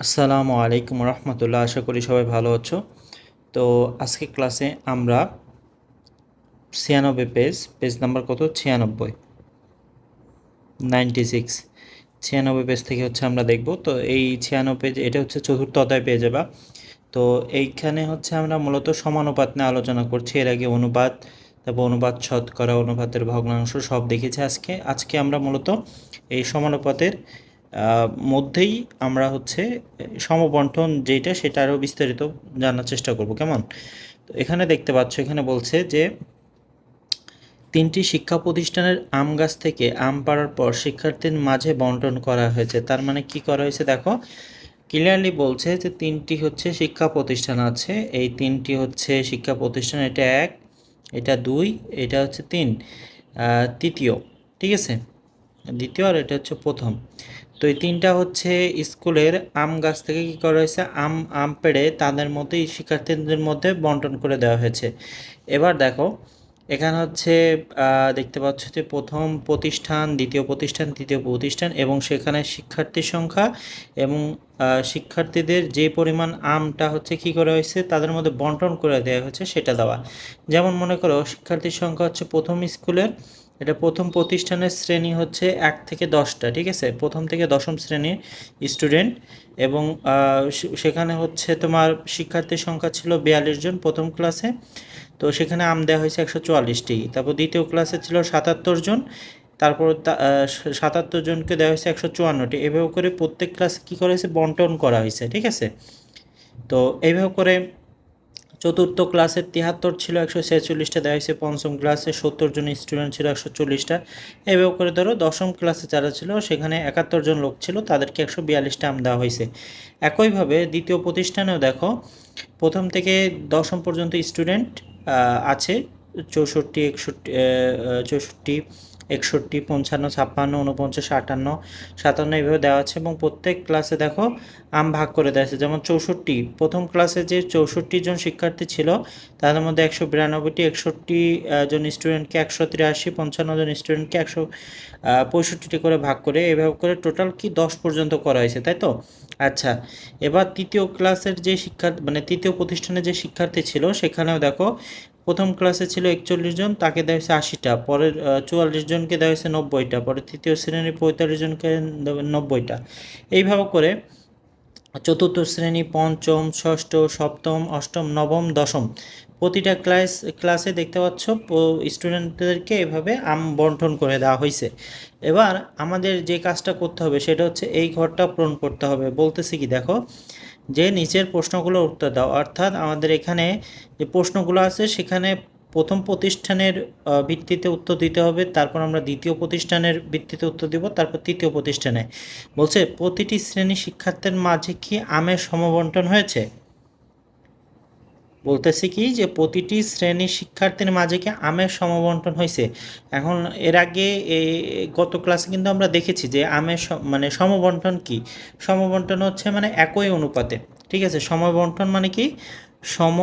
আসসালামু আলাইকুম রহমতুল্লাহ, আশা করি সবাই ভালো আছো। তো আজকে ক্লাসে আমরা ছিয়ানব্বই পেজ পেজ নাম্বার কত? ছিয়ানব্বই, নাইনটি সিক্স। ছিয়ানব্বই পেজ থেকে হচ্ছে আমরা দেখব। তো এই ছিয়ানব্বই পেজ, এটা হচ্ছে চতুর্থ অধ্যায় পেয়ে যাবা। তো এইখানে হচ্ছে আমরা মূলত সমানুপাত নিয়ে আলোচনা করছি। এর আগে অনুপাত, তারপর অনুপাত শতকরা, অনুপাতের ভগ্নাংশ সব দেখেছি আজকে। আজকে আমরা মূলত এই সমানুপাতের মধ্যেই আমরা হচ্ছে সমবন্টন যেটা সেটা আরও বিস্তারিত জানার চেষ্টা করব, কেমন? তো এখানে দেখতে পাচ্ছ, এখানে বলছে যে তিনটি শিক্ষা প্রতিষ্ঠানের আম গাছ থেকে আম পাড়ার পর শিক্ষার্থীর মাঝে বন্টন করা হয়েছে। তার মানে কি করা হয়েছে দেখো ক্লিয়ারলি বলছে যে তিনটি হচ্ছে শিক্ষা প্রতিষ্ঠান আছে। এই তিনটি হচ্ছে শিক্ষা প্রতিষ্ঠান, এটা এক, এটা দুই, এটা হচ্ছে তিন। তৃতীয়, ঠিক আছে? দ্বিতীয় আর এটা হচ্ছে প্রথম। তো এই তিনটা হচ্ছে স্কুলের আম গাছ থেকে কি করা হয়েছে? আম আম পেড়ে তাদের মধ্যে শিক্ষার্থীদের মধ্যে বন্টন করে দেওয়া হয়েছে। এবার দেখো, এখানে হচ্ছে দেখতে পাচ্ছ যে প্রথম প্রতিষ্ঠান, দ্বিতীয় প্রতিষ্ঠান, তৃতীয় প্রতিষ্ঠান এবং সেখানে শিক্ষার্থীর সংখ্যা এবং শিক্ষার্থীদের যে পরিমাণ আমটা হচ্ছে কি করা হয়েছে, তাদের মধ্যে বন্টন করে দেওয়া হয়েছে সেটা দেওয়া। যেমন মনে করো, শিক্ষার্থীর সংখ্যা হচ্ছে প্রথম স্কুলের এটা প্রথম প্রতিষ্ঠানের শ্রেণি হচ্ছে এক থেকে দশটা, ঠিক আছে? প্রথম থেকে দশম শ্রেণির স্টুডেন্ট এবং সেখানে হচ্ছে তোমার শিক্ষার্থীর সংখ্যা ছিল বিয়াল্লিশ জন প্রথম ক্লাসে। তো সেখানে আম দেওয়া হয়েছে একশো চুয়াল্লিশটি। তারপর দ্বিতীয় ক্লাসে ছিল সাতাত্তর জন। তারপর সাতাত্তর জনকে দেওয়া হয়েছে একশো চুয়ান্নটি। এভাবে করে প্রত্যেক ক্লাসে কী করা হয়েছে? বন্টন করা হয়েছে, ঠিক আছে? তো এইভাবে করে চতুর্থ ক্লাসে তিয়াত্তর ছিল একশো ছেচল্লিশটা দেওয়া হয়েছে পঞ্চম ক্লাসে সত্তর জন স্টুডেন্ট ছিল একশো চল্লিশটা। এভাবে করে ধরো দশম ক্লাসে যারা ছিল, সেখানে একাত্তর জন লোক ছিল, তাদেরকে একশো বিয়াল্লিশটা আম দেওয়া হয়েছে। একইভাবে দ্বিতীয় প্রতিষ্ঠানেও দেখো, প্রথম থেকে দশম পর্যন্ত স্টুডেন্ট আছে, চৌষট্টি, একষট্টি চৌষট্টি একষট্টি, পঞ্চান্ন, ছাপ্পান্ন উনপঞ্চাশ আটান্ন, সাতান্ন এইভাবে দেওয়া আছে এবং প্রত্যেক ক্লাসে দেখো আম ভাগ করে দেওয়া আছে। যেমন চৌষট্টি, প্রথম ক্লাসে যে চৌষট্টি জন শিক্ষার্থী ছিল, তাদের মধ্যে একশো বিরানব্বইটি, একষট্টি জন স্টুডেন্টকে একশো তিরাশি, পঞ্চান্ন জন স্টুডেন্টকে একশো পঁয়ষট্টিটি করে ভাগ করে এভাবে করে টোটাল কি দশ পর্যন্ত করা হয়েছে, তাই তো? আচ্ছা এবার তৃতীয় ক্লাসের যে শিক্ষার্থী মানে তৃতীয় প্রতিষ্ঠানে যে শিক্ষার্থী ছিল, সেখানেও দেখো প্রথম ক্লাসে ছিল একচল্লিশ জন, তাকে দেওয়া হয়েছে আশিটা। পরের চুয়াল্লিশ জনকে দেওয়া হয়েছে নব্বইটা। পরে তৃতীয় শ্রেণির পঁয়তাল্লিশ জনকে নব্বইটা। এইভাবে করে চতুর্থ শ্রেণি, পঞ্চম, ষষ্ঠ, সপ্তম, অষ্টম, নবম, দশম প্রতিটা ক্লাস, ক্লাসে দেখতে পাচ্ছ স্টুডেন্টদেরকে এভাবে আম বন্টন করে দেওয়া হয়েছে এবার আমাদের যে কাজটা করতে হবে, সেটা হচ্ছে এই ঘরটা পূরণ করতে হবে। বলতেছি কি, দেখো যে নিচের প্রশ্নগুলো উত্তর দাও। অর্থাৎ আমাদের এখানে যে প্রশ্নগুলো আছে, সেখানে প্রথম প্রতিষ্ঠানের ভিত্তিতে উত্তর দিতে হবে, তারপর আমরা দ্বিতীয় প্রতিষ্ঠানের ভিত্তিতে উত্তর দিব, তারপর তৃতীয় প্রতিষ্ঠানে। বলছে, প্রতিটি শ্রেণি শিক্ষার্থীর মাঝে কি আমের সমবন্টন হয়েছে? বলতেছি কি যে প্রতিটি শ্রেণির শিক্ষার্থীর মাঝে কি আমের সমবন্টন হয়েছে? এখন এর আগে গত ক্লাসে কিন্তু আমরা দেখেছি যে আমের মানে সমবন্টন কি? সমবন্টন হচ্ছে মানে একই অনুপাতে, ঠিক আছে? সমবন্টন মানে কি? সম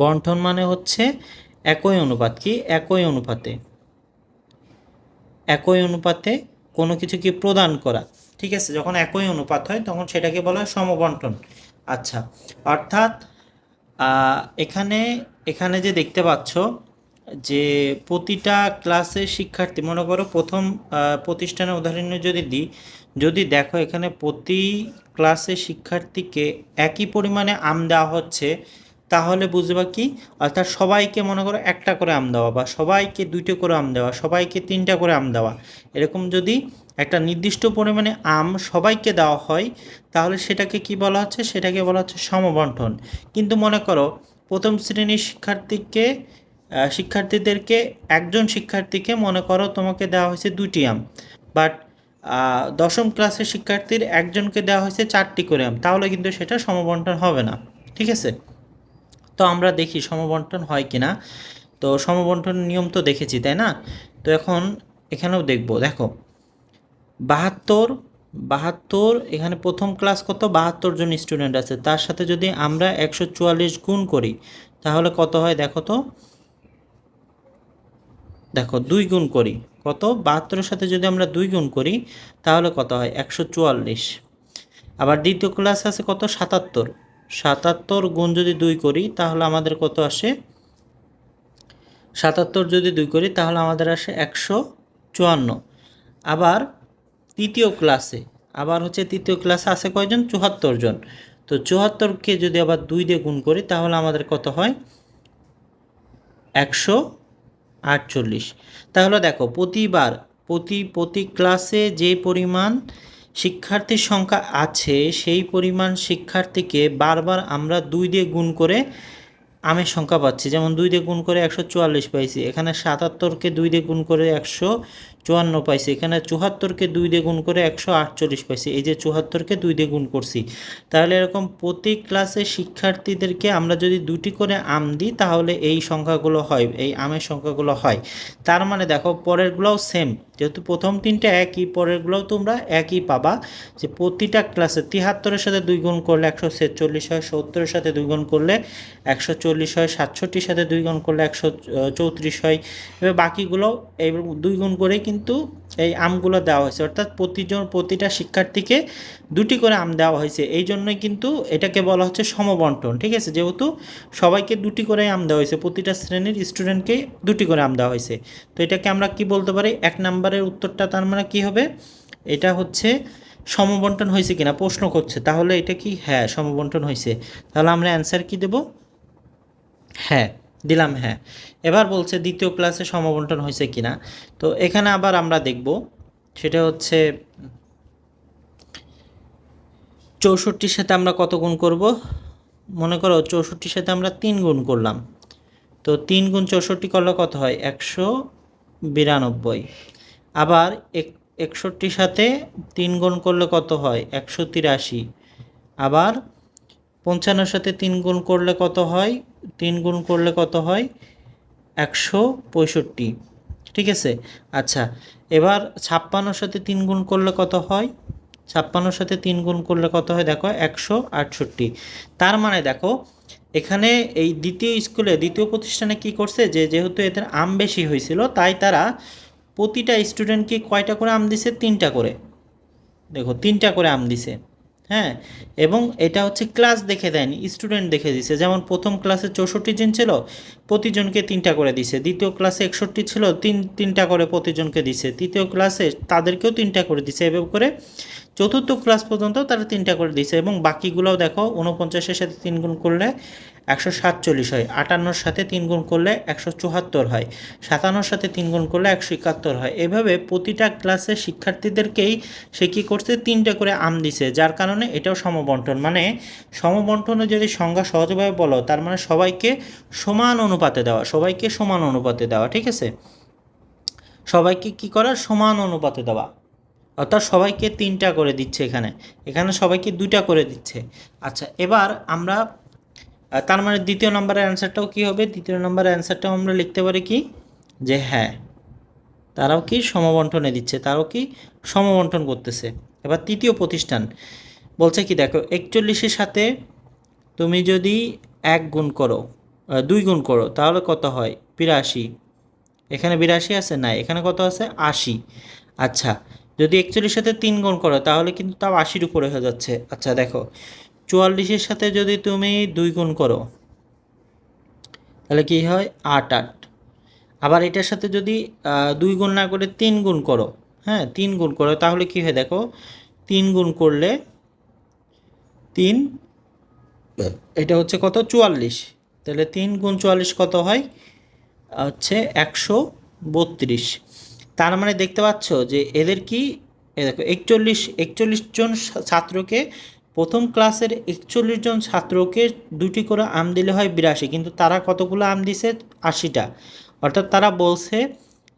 বন্টন মানে হচ্ছে একই অনুপাত কি? একই অনুপাতে একই অনুপাতে কোনো কিছু কি প্রদান করা, ঠিক আছে? যখন একই অনুপাত হয় তখন সেটাকে বলা হয় সমবন্টন। আচ্ছা অর্থাৎ এখানে এখানে যে দেখতে পাচ্ছ যে প্রতিটা ক্লাসের শিক্ষার্থী, মনে করো প্রথম প্রতিষ্ঠানের উদাহরণ যদি দিই যদি দেখো এখানে প্রতি ক্লাসে শিক্ষার্থীকে একই পরিমাণে আম দেওয়া হচ্ছে, তাহলে বুঝবা কি? অর্থাৎ সবাইকে মনে করো একটা করে আম দেওয়া বা সবাইকে দুইটা করে আম দেওয়া, সবাইকে তিনটা করে আম দেওয়া। এরকম যদি একটা নির্দিষ্ট পরিমাণে আম সবাইকে দেওয়া হয়, তাহলে সেটাকে কি বলা হচ্ছে? সেটাকে বলা হচ্ছে সমবন্টন। কিন্তু মনে করো, প্রথম শ্রেণির শিক্ষার্থীকে শিক্ষার্থীদেরকে, একজন শিক্ষার্থীকে মনে করো তোমাকে দেওয়া হয়েছে দুটি আম। বাট দশম ক্লাসের শিক্ষার্থীর একজনকে দেওয়া হয়েছে চারটি করে আম। তাহলে কিন্তু সেটা সমবন্টন হবে না। ঠিক আছে? তো আমরা দেখি সমবন্টন হয় কিনা। তো সমবন্টন নিয়ম তো দেখেছি, তাই না? তো এখন এখানেও দেখব। দেখো বাহাত্তর বাহাত্তর, এখানে প্রথম ক্লাস কত? বাহাত্তর জন স্টুডেন্ট আছে। তার সাথে যদি আমরা একশো চুয়াল্লিশ গুণ করি, তাহলে কত হয়? দেখো তো। দেখো, দুই গুণ করি। কত? বাহাত্তরের সাথে যদি আমরা দুই গুণ করি, তাহলে কত হয়? একশো চুয়াল্লিশ। আবার দ্বিতীয় ক্লাস আছে কত? সাতাত্তর। সাতাত্তর গুণ যদি দুই করি, তাহলে আমাদের কত আসে? সাতাত্তর যদি দুই করি, তাহলে আমাদের আসে একশো চুয়ান্ন। আবার তৃতীয় ক্লাসে। আবার হচ্ছে তৃতীয় ক্লাসে আছে কয়জন? চুয়াত্তর জন। তো চুয়াত্তরকে যদি আবার দুই দিয়ে গুণ করি, তাহলে আমাদের কত হয়? একশো আটচল্লিশ। তাহলে দেখো, প্রতিবার, প্রতি প্রতি ক্লাসে যে পরিমাণ শিক্ষার্থীর সংখ্যা আছে, সেই পরিমাণ শিক্ষার্থীকে বারবার আমরা দুই দিয়ে গুণ করে আমের সংখ্যা পাচ্ছি। যেমন দুই দিয়ে গুণ করে একশো চুয়াল্লিশ পাইছি। এখানে সাতাত্তরকে দুই দিয়ে গুণ করে একশো চুয়ান্ন পাইছি। এখানে চুয়াত্তরকে দুই দিয়ে গুণ করে একশো আটচল্লিশ পাইছি। এই যে চুয়াত্তরকে দুই দিয়ে গুণ করছি। তাহলে এরকম প্রতি ক্লাসে শিক্ষার্থীদেরকে আমরা যদি দুটি করে আম দিই, তাহলে এই সংখ্যাগুলো হয়, এই আমের সংখ্যাগুলো হয়। তার মানে দেখো, পরেরগুলোও সেম যেহেতু প্রথম তিনটা একই, পরেরগুলোও তোমরা একই পাবা যে প্রতিটা ক্লাসে তিহাত্তরের সাথে দুই গুণ করলে একশো ছেচল্লিশ হয়, সত্তরের সাথে দুই গুণ করলে একশো চল্লিশ হয়, সাতষট্টির সাথে দুই গুণ করলে একশো চৌত্রিশ হয়। এবার বাকিগুলো এই দুই গুণ করেই কিন্তু এই আমগুলো দেওয়া হয়েছে। অর্থাৎ প্রতিজন, প্রতিটা শিক্ষার্থীকে দুটি করে আম দেওয়া হয়েছে। এই জন্যই কিন্তু এটাকে বলা হচ্ছে সমবন্টন, ঠিক আছে? যেহেতু সবাইকে দুটি করে আম দেওয়া হয়েছে, প্রতিটা শ্রেণির স্টুডেন্টকে দুটি করে আম দেওয়া হয়েছে। তো এটাকে আমরা কি বলতে পারি? এক নাম্বারের উত্তরটা তার মানে কী হবে? এটা হচ্ছে সমবন্টন হয়েছে কিনা, প্রশ্ন করছে। তাহলে এটা কি? হ্যাঁ সমবন্টন হয়েছে। তাহলে আমরা অ্যান্সার কি দেব? হ্যাঁ দিলাম হ্যাঁ। এবার বলছে দ্বিতীয় ক্লাসে সমবন্টন হয়েছে কিনা। তো এখানে আবার আমরা দেখব, সেটা হচ্ছে চৌষট্টির সাথে আমরা কত গুণ করব? মনে করো চৌষট্টির সাথে আমরা তিন গুণ করলাম। তো তিন গুণ চৌষট্টি করলে কত হয়? একশো বিরানব্বই। আবার এক, একষট্টির সাথে তিন গুণ করলে কত হয়? একশো তিরাশি। আবার পঞ্চান্নর সাথে তিন গুণ করলে কত হয়? তিন গুণ করলে কত হয়? একশো পঁয়ষট্টি। ঠিক আছে? আচ্ছা এবার ছাপ্পান্নর সাথে তিন গুণ করলে কত হয়? ছাপ্পান্নর সাথে তিন গুণ করলে কত হয়? দেখো, একশো আটষট্টি। তার মানে দেখো, এখানে এই দ্বিতীয় স্কুলে, দ্বিতীয় প্রতিষ্ঠানে কি করছে? যে যেহেতু এদের আম বেশি হয়েছিল, তাই তারা প্রতিটা স্টুডেন্টকে কয়টা করে আম দিছে? তিনটা করে। দেখো, তিনটা করে আম দিছে। হ্যাঁ এবং এটা হচ্ছে ক্লাস দেখে দেয়নি স্টুডেন্ট দেখে দিছে। যেমন প্রথম ক্লাসে চৌষট্টি জন ছিল, প্রতিজনকে তিনটা করে দিছে। দ্বিতীয় ক্লাসে একষট্টি ছিল, তিন, তিনটা করে প্রতিজনকে দিছে। তৃতীয় ক্লাসে তাদেরকেও তিনটা করে দিছে। এভাবে করে চতুর্থ ক্লাস পর্যন্ত তারা তিনটা করে দিছে। এবং বাকিগুলোও দেখো উনপঞ্চাশের সাথে তিন গুণ করলে একশো সাতচল্লিশ হয়, আটান্নর সাথে তিন গুণ করলে একশো চুয়াত্তর হয়, সাতান্নর সাথে তিন গুণ করলে একশো একাত্তর হয়। এভাবে প্রতিটা ক্লাসে শিক্ষার্থীদেরকেই সে কী করছে? তিনটে করে আম দিছে, যার কারণে এটাও সমবন্টন। মানে সমবন্টনে যদি সংজ্ঞা সহজভাবে বলো, তার মানে সবাইকে সমান অনুপাতে দেওয়া, সবাইকে সমান অনুপাতে দেওয়া, ঠিক আছে? সবাইকে কি করা? সমান অনুপাতে দেওয়া। অর্থাৎ সবাইকে তিনটা করে দিচ্ছে এখানে। এখানে সবাইকে দুইটা করে দিচ্ছে। আচ্ছা এবার আমরা তার মানে দ্বিতীয় নম্বরের অ্যান্সারটাও কী হবে? দ্বিতীয় নম্বরের অ্যান্সারটাও আমরা লিখতে পারি কি? যে হ্যাঁ তারাও কি সমবন্টনে দিচ্ছে, তারাও কি সমবন্টন করতেছে। এবার তৃতীয় প্রতিষ্ঠান বলছে কি, দেখো, একচল্লিশের সাথে তুমি যদি এক গুণ করো দুই গুণ করো, তাহলে কত হয়? বিরাশি। এখানে বিরাশি আছে? না এখানে কত আছে? আশি। আচ্ছা যদি একচল্লিশ সাথে তিন গুণ করো, তাহলে কিন্তু তাও আশির উপরে হয়ে যাচ্ছে। আচ্ছা দেখো চুয়াল্লিশের সাথে যদি তুমি দুই গুণ করো, তাহলে কি হয়? আট আট। আবার এটার সাথে যদি দুই গুণ না করে তিন গুণ করো হ্যাঁ তিন গুণ করো, তাহলে কি হয় দেখো? তিন গুণ করলে তিন, এটা হচ্ছে কত? চুয়াল্লিশ। তাহলে তিন গুণ চুয়াল্লিশ কত হয়? হচ্ছে একশো বত্রিশ। তার মানে দেখতে পাচ্ছ যে এদের কি? দেখো, একচল্লিশ একচল্লিশ জন ছাত্রকে প্রথম ক্লাসের একচল্লিশ জন ছাত্রকে দুটি করে আম দিলে হয় বিরাশি, কিন্তু তারা কতগুলো আম দিছে? আশিটা। অর্থাৎ তারা বলছে,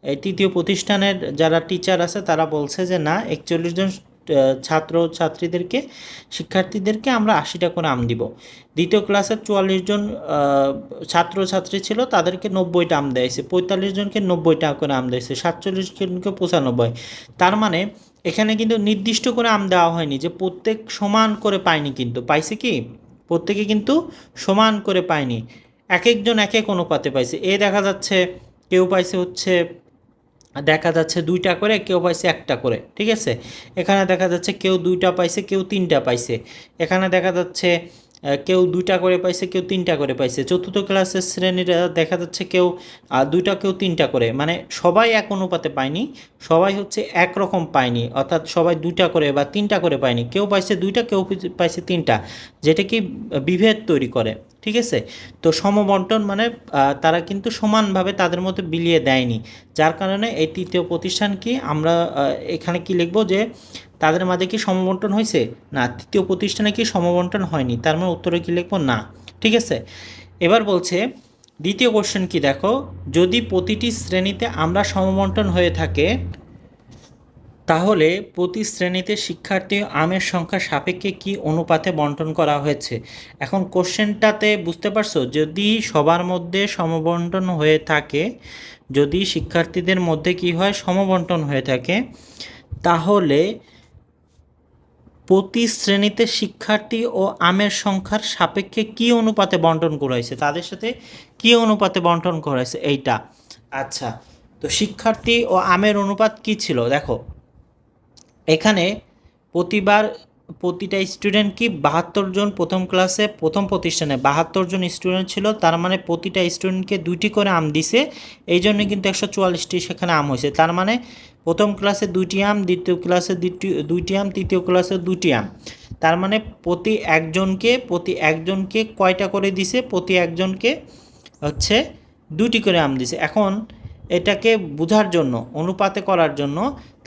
এই তৃতীয় প্রতিষ্ঠানের যারা টিচার আছে, তারা বলছে যে, না, একচল্লিশ জন ছাত্র, ছাত্রীদেরকে, শিক্ষার্থীদেরকে আমরা আশিটা করে আম দিব। দ্বিতীয় ক্লাসের চুয়াল্লিশ জন ছাত্র, ছাত্রী ছিল, তাদেরকে নব্বইটা আম দিয়েছে পঁয়তাল্লিশ জনকে নব্বইটা করে আম দিয়েছে সাতচল্লিশ জনকে পঁচানব্বই। তার মানে এখানে কিন্তু নির্দিষ্ট করে আম দেওয়া হয়নি যে প্রত্যেক সমান করে পায়নি কিন্তু। পাইছে কি? প্রত্যেকে কিন্তু সমান করে পায়নি। এক একজন এক এক অনুপাতে পাইছে। এ দেখা যাচ্ছে, কেউ পাইছে হচ্ছে, দেখা যাচ্ছে দুইটা করে, কেউ পাইছে একটা করে। ঠিক আছে? এখানে দেখা যাচ্ছে কেউ দুইটা পাইছে, কেউ তিনটা পাইছে। এখানে দেখা যাচ্ছে কেউ দুইটা করে পাইছে, কেউ তিনটা করে পাইছে। চতুর্থ ক্লাসের শ্রেণীরা দেখা যাচ্ছে কেউ দুইটা, কেউ তিনটা করে। মানে সবাই এক অনুপাতে পায়নি, সবাই হচ্ছে একরকম পায়নি। অর্থাৎ সবাই দুইটা করে বা তিনটা করে পায়নি। কেউ পাইছে দুইটা, কেউ পাইছে তিনটা। যেটা কি বিভেদ তৈরি করে। ঠিক আছে? তো সমবন্টন মানে তারা কিন্তু সমানভাবে তাদের মধ্যে বিলিয়ে দেয়নি। যার কারণে এই তৃতীয় প্রতিষ্ঠান কি, আমরা এখানে কি লিখব যে, তাদের মাঝে কি সমবন্টন হয়েছে না, তৃতীয় প্রতিষ্ঠানে কি সমবন্টন হয়নি? তার মানে উত্তরে কি লিখব? না। ঠিক আছে? এবার বলছে, দ্বিতীয় কোশ্চেন কি দেখো? যদি প্রতিটি শ্রেণীতে আমরা সমবন্টন হয়ে থাকে তাহলে প্রতি শ্রেণীতে শিক্ষার্থী আমের সংখ্যা সাপেক্ষে কি অনুপাতে বন্টন করা হয়েছে? এখন কোশ্চেনটাতে বুঝতে পারছ? যদি সবার মধ্যে সমবন্টন হয়ে থাকে, যদি শিক্ষার্থীদের মধ্যে কি হয়? সমবন্টন হয়ে থাকে, তাহলে প্রতি শ্রেণীতে শিক্ষার্থী ও আমের সংখ্যার সাপেক্ষে কি অনুপাতে বন্টন করা হয়েছে? তাদের সাথে কি অনুপাতে বন্টন করা হয়েছে? এইটা। আচ্ছা তো শিক্ষার্থী ও আমের অনুপাত কি ছিল? দেখো এখানে প্রতিবার, প্রতিটা স্টুডেন্ট কি বাহাত্তর জন প্রথম ক্লাসে প্রথম প্রতিষ্ঠানে বাহাত্তর জন স্টুডেন্ট ছিল, তার মানে প্রতিটা স্টুডেন্টকে দুইটি করে আম দিছে, এই জন্য কিন্তু একশো চুয়াল্লিশটি সেখানে আম হয়েছে। তার মানে প্রথম ক্লাসে দুইটি আম, দ্বিতীয় ক্লাসে দুইটি আম, তৃতীয় ক্লাসে দুটি আম। তার মানে প্রতি একজনকে প্রতি একজনকে কয়টা করে দিছে, প্রতি একজনকে হচ্ছে দুটি করে আম দিছে। এখন এটাকে বোঝার জন্য, অনুপাতে করার জন্য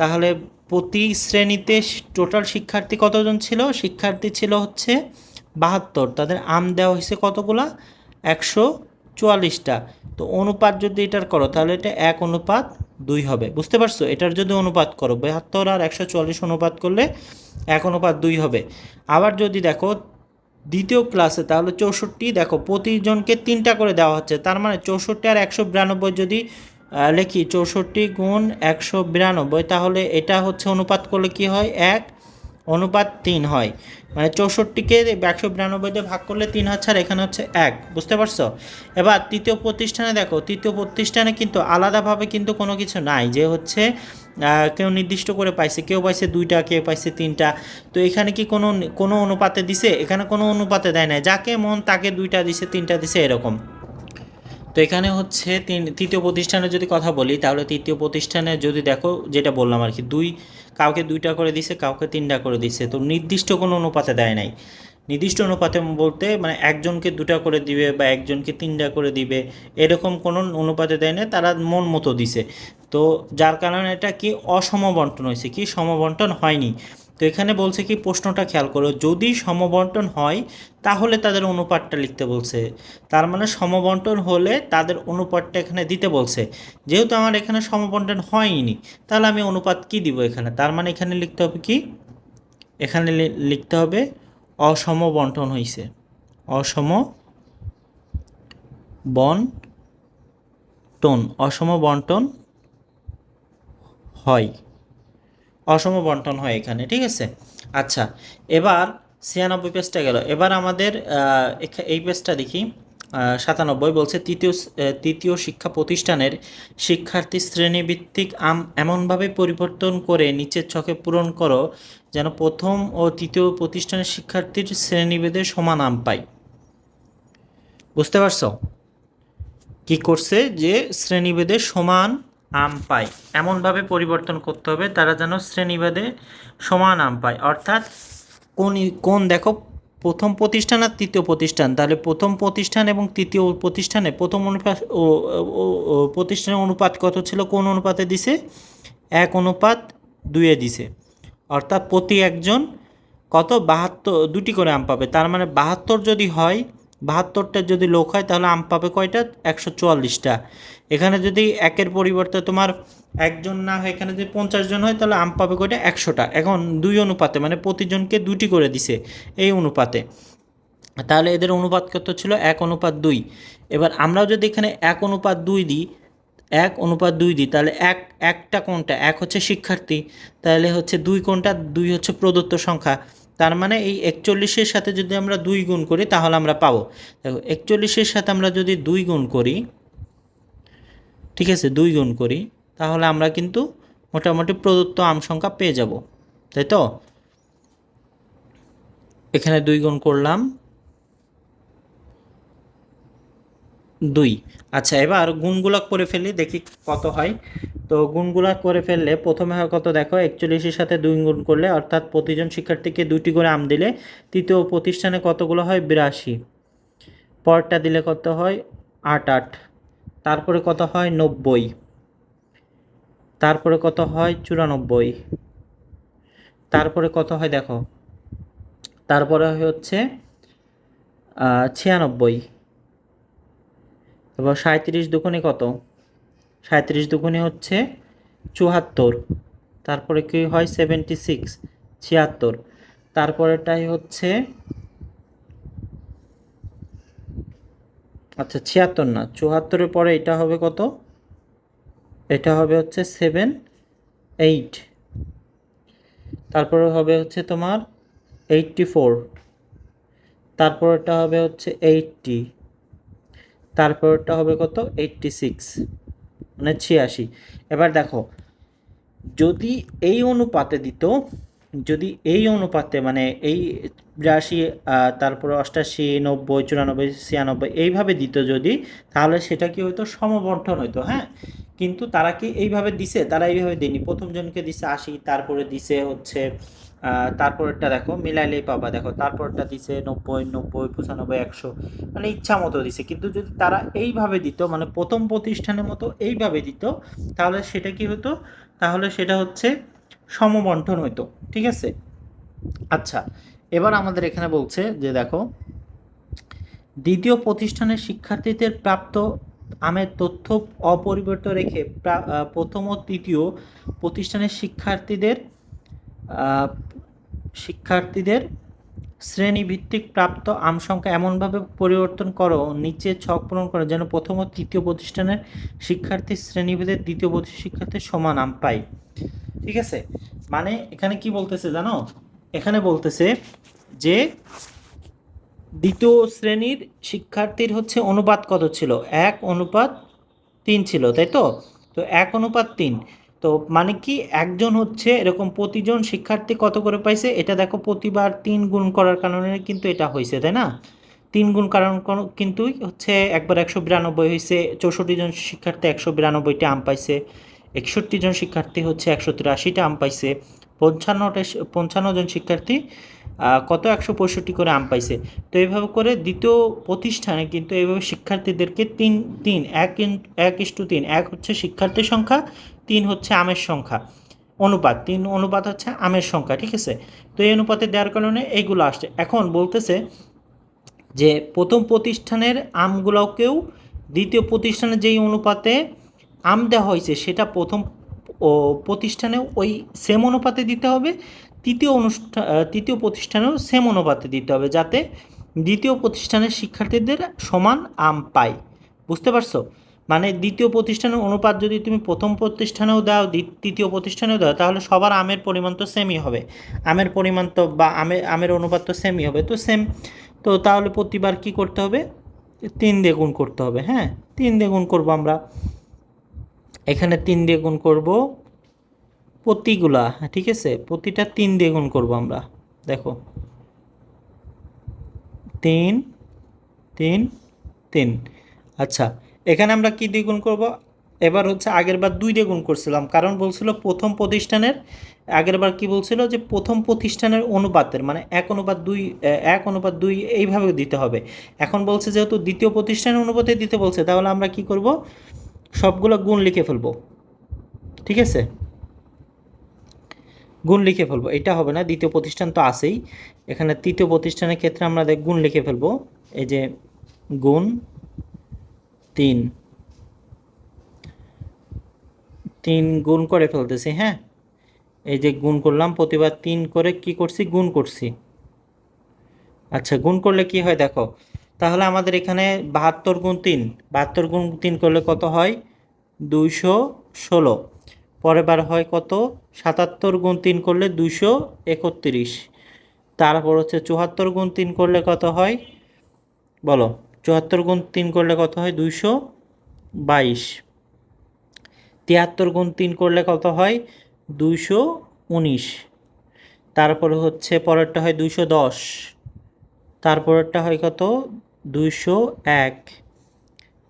তাহলে প্রতি শ্রেণীতে টোটাল শিক্ষার্থী কতজন ছিল? শিক্ষার্থী ছিল হচ্ছে বাহাত্তর। তাদের আম দেওয়া হয়েছে কতগুলা? একশো চুয়াল্লিশটা। তো অনুপাত যদি এটার করো, তাহলে এটা এক অনুপাত দুই হবে। বুঝতে পারছ? এটার যদি অনুপাত করো, বাহাত্তর আর একশো চুয়াল্লিশ অনুপাত করলে এক অনুপাত দুই হবে। আবার যদি দেখো, দ্বিতীয় ক্লাসে তাহলে চৌষট্টি, দেখো প্রতিজনকে তিনটা করে দেওয়া হচ্ছে। তার মানে চৌষট্টি আর একশো বিরানব্বই যদি লিখি চৌষট্টি গুণ একশো বিরানব্বই। তাহলে এটা হচ্ছে অনুপাত করলে কি হয়? এক, অনুপাত তিন হয়। মানে চৌষট্টিকে একশো বিরানব্বই দিয়ে ভাগ করলে তিন হচ্ছে আর এখানে হচ্ছে এক। বুঝতে পারছ? এবার তৃতীয় প্রতিষ্ঠানে দেখো, তৃতীয় প্রতিষ্ঠানে কিন্তু আলাদাভাবে কিন্তু কোনো কিছু নাই যে হচ্ছে কেউ নির্দিষ্ট করে পাইছে, কেউ পাইছে দুইটা, কেউ পাইছে তিনটা। তো এখানে কি কোনো কোনো অনুপাতে দিছে? এখানে কোনো অনুপাতে দেয় না যাকে মন, তাকে দুইটা দিছে, তিনটা দিছে, এরকম। তো এখানে হচ্ছে তিন তৃতীয় প্রতিষ্ঠানের যদি কথা বলি, তাহলে তৃতীয় প্রতিষ্ঠানে যদি দেখো যেটা বললাম আর কি, দুই কাউকে দুইটা করে দিছে, কাউকে তিনটা করে দিছে। তো নির্দিষ্ট কোনো অনুপাতে দেয় নাই। নির্দিষ্ট অনুপাতে বলতে মানে একজনকে দুটা করে দিবে বা একজনকে তিনটা করে দিবে, এরকম কোনো অনুপাতে দেয় না তারা মন মতো দিছে। তো যার কারণে এটা কি অসমবন্টন হয়েছে, কি সমবন্টন হয়নি। তো এখানে বলছে কি, প্রশ্নটা খেয়াল করো, যদি সমবন্টন হয়, তাহলে তাদের অনুপাতটা লিখতে বলছে। তার মানে সমবন্টন হলে তাদের অনুপাতটা এখানে দিতে বলছে। যেহেতু আমার এখানে সমবন্টন হয়নি, তাহলে আমি অনুপাত কি দিব এখানে? তার মানে এখানে লিখতে হবে কি? এখানে লিখতে হবে অসম বন্টন হয়েছে অসম বন্টন অসম বন্টন হয়। অসম বন্টন হয় এখানে, ঠিক আছে? আচ্ছা এবার ছিয়ানব্বই পেজটা গেল। এবার আমাদের এই পেজটা দেখি সাতানব্বই বলছে, তৃতীয় তৃতীয় শিক্ষা প্রতিষ্ঠানের শিক্ষার্থী শ্রেণীভিত্তিক আম, এমনভাবে পরিবর্তন করে নিচের ছকে পূরণ করো যেন প্রথম ও তৃতীয় প্রতিষ্ঠানের শিক্ষার্থীর শ্রেণীভেদে সমান আম পায় বুঝতে পারছ? কি করছে যে শ্রেণীভেদে সমান আম পায়। এমনভাবে পরিবর্তন করতে হবে, তারা যেন শ্রেণীভেদে সমান আম পায়। অর্থাৎ কোন কোন দেখো, প্রথম প্রতিষ্ঠান আর তৃতীয় প্রতিষ্ঠান। তাহলে প্রথম প্রতিষ্ঠান এবং তৃতীয় প্রতিষ্ঠানে প্রথম অনুপাত প্রতিষ্ঠানের অনুপাত কত ছিল? কোন অনুপাতে দিছে? এক অনুপাত দুইয়ে দিছে। অর্থাৎ প্রতি একজন কত? বাহাত্তর দুটি করে আম পাবে। তার মানে বাহাত্তর যদি হয় বাহাত্তরটা যদি লোক হয়, তাহলে আম পাবে কয়টা? একশো চুয়াল্লিশটা। এখানে যদি একের পরিবর্তে তোমার একজন না হয়, এখানে যদি পঞ্চাশ জন হয়, তাহলে আম পাবে কয়টা? একশোটা। এখন দুই অনুপাতে মানে প্রতিজনকে দুটি করে দিছে এই অনুপাতে। তাহলে এদের অনুপাত কত ছিল? এক অনুপাত দুই। এবার আমরাও যদি এখানে এক অনুপাত দুই দিই, এক অনুপাত দুই দিই, তাহলে এক, একটা কোনটা এক হচ্ছে শিক্ষার্থী, তাহলে হচ্ছে দুই কোনটা দুই হচ্ছে প্রদত্ত সংখ্যা। তার মানে এই একচল্লিশের সাথে যদি আমরা দুই গুণ করি, তাহলে আমরা পাবো। দেখো, একচল্লিশের সাথে আমরা যদি দুই গুণ করি, ঠিক আছে, দুই গুণ করি, তাহলে আমরা কিন্তু মোটামুটি প্রদত্ত আম সংখ্যা পেয়ে যাব। তাই তো? এখানে দুই গুণ করলাম দুই। আচ্ছা এবার গুণগুলা করে ফেলি, দেখি কত হয়। তো গুণগুলা করে ফেললে প্রথমে হয় কত দেখো, একচল্লিশের সাথে দুই গুণ করলে, অর্থাৎ প্রতিজন শিক্ষার্থীকে দুটি করে আম দিলে, তৃতীয় প্রতিষ্ঠানে কতগুলো হয়? বিরাশি। পরটা দিলে কত হয়? আট আট। তারপরে কত হয়? নব্বই। তারপরে কত হয়? চুরানব্বই। তারপরে কত হয় দেখো? তারপরে হচ্ছে ছিয়ানব্বই। এবার সাঁত্রিশ দুগুণে কত? সাঁত্রিশ দুগুণে হচ্ছে চুয়াত্তর। তারপরে কি হয়? সেভেন্টি সিক্স, ছিয়াত্তর। তারপরেটাই হচ্ছে আচ্ছা ছিয়াত্তর না, চুয়াত্তরের পরে এটা হবে কত? এটা হবে হচ্ছে সেভেন এইট। তারপরে হবে হচ্ছে তোমার এইটটি ফোর। তারপরেরটা হবে হচ্ছে এইটটি। তারপরেরটা হবে কত? এইটটি সিক্স মানে ছিয়াশি। এবার দেখো, যদি এই অনুপাতে দিত, যদি এই অনুপাতে মানে এই বিরাশি তারপরে অষ্টাশি, নব্বই, চুরানব্বই, ছিয়ানব্বই, এইভাবে দিত যদি, তাহলে সেটা কি হতো সমবন্টন হইতো হ্যাঁ? কিন্তু তারা কি এইভাবে দিছে? তারা এইভাবে দেয়নি। প্রথম জনকে দিছে আশি, তারপরে দিছে হচ্ছে তারপরেরটা দেখো, মিলাইলেই পাবা। দেখো তারপরটা দিছে নব্বই নব্বই, পঁচানব্বই, একশো। মানে ইচ্ছা মতো দিছে। কিন্তু যদি তারা এইভাবে দিত মানে প্রথম প্রতিষ্ঠানের মতো এইভাবে দিত, তাহলে সেটা কি হতো? তাহলে সেটা হচ্ছে সমবন্টন হইতো। ঠিক আছে? আচ্ছা এবার আমাদের এখানে বলছে যে দেখো, দ্বিতীয় প্রতিষ্ঠানের শিক্ষার্থীদের প্রাপ্ত আমের তথ্য অপরিবর্তিত রেখে প্রথম ও তৃতীয় প্রতিষ্ঠানের শিক্ষার্থীদের শিক্ষার্থীদের শ্রেণীভিত্তিক প্রাপ্ত আম সংখ্যা এমনভাবে পরিবর্তন করো, নিচে ছক পূরণ করো, যেন প্রথম ও তৃতীয় প্রতিষ্ঠানের শিক্ষার্থী শ্রেণীভেদের দ্বিতীয় প্রতিষ্ঠানের শিক্ষার্থীর সমান আম পায়। ঠিক আছে? মানে এখানে কি বলতেছে জানো? এখানে বলতেছে যে দ্বিতীয় শ্রেণির শিক্ষার্থীর হচ্ছে অনুপাত কত ছিল? এক অনুপাত তিন ছিল, তাই তো? তো এক অনুপাত তিন। তো মানে কি একজন হচ্ছে এরকম প্রতিজন শিক্ষার্থী কত করে পাইছে? এটা দেখো প্রতিবার তিন গুণ করার কারণে কিন্তু এটা হয়েছে তাই না? তিন গুণ কারণ কোনো- কিন্তু হচ্ছে একবার একশো বিরানব্বই হয়েছে চৌষট্টি জন শিক্ষার্থী একশো বিরানব্বইটা আম পাইছে, একষট্টি জন শিক্ষার্থী হচ্ছে একশো তিরাশিটা আম পাইছে, পঞ্চান্নটা পঞ্চান্ন জন শিক্ষার্থী কত? একশো পঁয়ষট্টি করে আম পাইছে। তো এইভাবে করে দ্বিতীয় প্রতিষ্ঠানে কিন্তু এইভাবে শিক্ষার্থীদেরকে তিন তিন, এক এক ইস্টু তিন, এক হচ্ছে শিক্ষার্থীর সংখ্যা তিন হচ্ছে আমের সংখ্যা। অনুপাত, তিন অনুপাত হচ্ছে আমের সংখ্যা, ঠিক আছে? তো এই অনুপাতে দেওয়ার কারণে এইগুলো আসছে। এখন বলতেছে যে প্রথম প্রতিষ্ঠানের আমগুলোকেও দ্বিতীয় প্রতিষ্ঠানের যেই অনুপাতে আম দেওয়া হয়েছে, সেটা প্রথম ও প্রতিষ্ঠানেও ওই সেম অনুপাতে দিতে হবে, তৃতীয় অনুষ্ঠান তৃতীয় প্রতিষ্ঠানেও সেম অনুপাতে দিতে হবে, যাতে দ্বিতীয় প্রতিষ্ঠানের শিক্ষার্থীদের সমান আম পায়। বুঝতে পারছ? মানে দ্বিতীয় প্রতিষ্ঠানের অনুপাত যদি তুমি প্রথম প্রতিষ্ঠানেও দাও তৃতীয় প্রতিষ্ঠানেও দাও, তাহলে সবার আমের পরিমাণ তো সেমই হবে। আমের পরিমাণ তো বা আমের আমের অনুপাত তো সেমই হবে। তো সেম তো তাহলে প্রতিবার কি করতে হবে? তিন দিয়ে গুণ করতে হবে হ্যাঁ? তিন দিয়ে গুণ করব আমরা। এখানে তিন দিয়ে গুণ করব প্রতিগুলা, ঠিক আছে? প্রতিটা তিন দিয়ে গুণ করব আমরা। দেখো। তিন তিন তিন। আচ্ছা এখানে আমরা কি দিয়ে গুণ করব? এবার হচ্ছে আগের বার দুই দিয়ে গুণ করছিলাম, কারণ বলছিল প্রথম প্রতিষ্ঠানের, আগের বার কি বলছিল যে প্রথম প্রতিষ্ঠানের অনুপাতের মানে এক অনুপাত দুই, এক অনুপাত দুই এইভাবে দিতে হবে। এখন বলছে যেহেতু দ্বিতীয় প্রতিষ্ঠানের অনুপাতে দিতে বলছে, তাহলে আমরা কি করব? সবগুলো গুণ লিখে ফেলব। ঠিক আছে? গুণ লিখে ফেলব। এটা হবে না, দ্বিতীয় প্রতিষ্ঠান তো আছেই। এখানে তৃতীয় প্রতিষ্ঠানের ক্ষেত্রে আমরা গুণ লিখে ফেলব। এই যে গুণ তিন। তিন গুণ করে ফেলতেছি হ্যাঁ? এই যে গুণ করলাম, প্রতিবার তিন করে কি করছি? গুণ করছি। আচ্ছা গুণ করলে কি হয় দেখো, তাহলে আমাদের এখানে বাহাত্তর গুণ তিন। বাহাত্তর গুণ তিন করলে কত হয়? দুইশো ষোলো। পরের বার হয় কত? সাতাত্তর গুণ তিন করলে দুইশো একত্রিশ। তারপর হচ্ছে চুয়াত্তর গুণ তিন করলে কত হয়? বলো। চুয়াত্তর গুণ তিন করলে কত হয়? দুইশো বাইশ। তিয়াত্তর গুণ তিন করলে কত হয়? দুইশো উনিশ। তারপরে হচ্ছে পরেরটা হয় দুইশো দশ। তারপরেরটা হয় কত? দুইশো এক।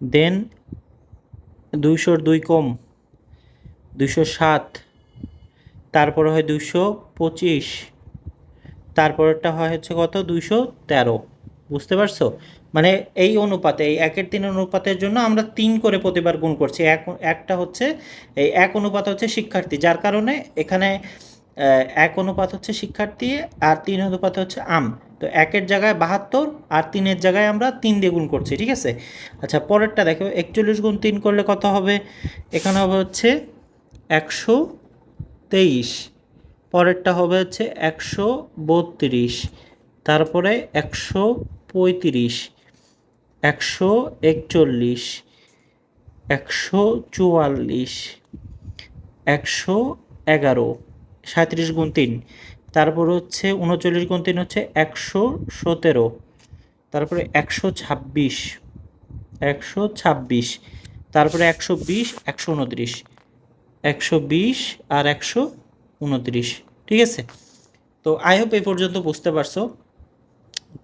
দেন দুইশোর দুই কম, দুইশো সাত। তারপরে হয় দুইশো পঁচিশ। তারপরেরটা হয় হচ্ছে কত? দুইশো তেরো। বুঝতে পারছ? মানে এই অনুপাতে, এই একের তিন অনুপাতের জন্য আমরা তিন করে প্রতিবার গুণ করছি। এক, একটা হচ্ছে, এই এক অনুপাত হচ্ছে শিক্ষার্থী, যার কারণে এখানে এক অনুপাত হচ্ছে শিক্ষার্থী আর তিন অনুপাত হচ্ছে আম। তো একের জায়গায় বাহাত্তর আর তিনের জায়গায় আমরা তিন দিয়ে গুণ করছি, ঠিক আছে? আচ্ছা পরেরটা দেখো, একচল্লিশ গুণ তিন করলে কত হবে? এখানে হবে হচ্ছে একশো তেইশ। পরেরটা হবে হচ্ছে একশো বত্রিশ। তারপরে একশো পঁয়ত্রিশ, একশো একচল্লিশ, একশো চুয়াল্লিশ, একশো এগারো, সাঁত্রিশ গুণ তিন। তারপর হচ্ছে উনচল্লিশ গুণ তিন হচ্ছে একশো সতেরো। তারপরে একশো ছাব্বিশ একশো ছাব্বিশ। তারপরে একশো বিশ, একশো উনত্রিশ। একশো বিশ আর একশো উনত্রিশ। ঠিক আছে? তো আই হোপ এই পর্যন্ত বুঝতে পারছ।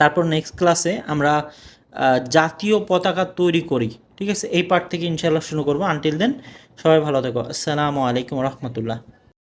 তারপর নেক্সট ক্লাসে আমরা জাতীয় পতাকা তৈরি করি। ঠিক আছে? এই পার্ট থেকে ইনশাল্লাহ শুরু করব। আনটিল দেন সবাই ভালো থেকো। আসসালামু আলাইকুম রহমতুল্লাহ।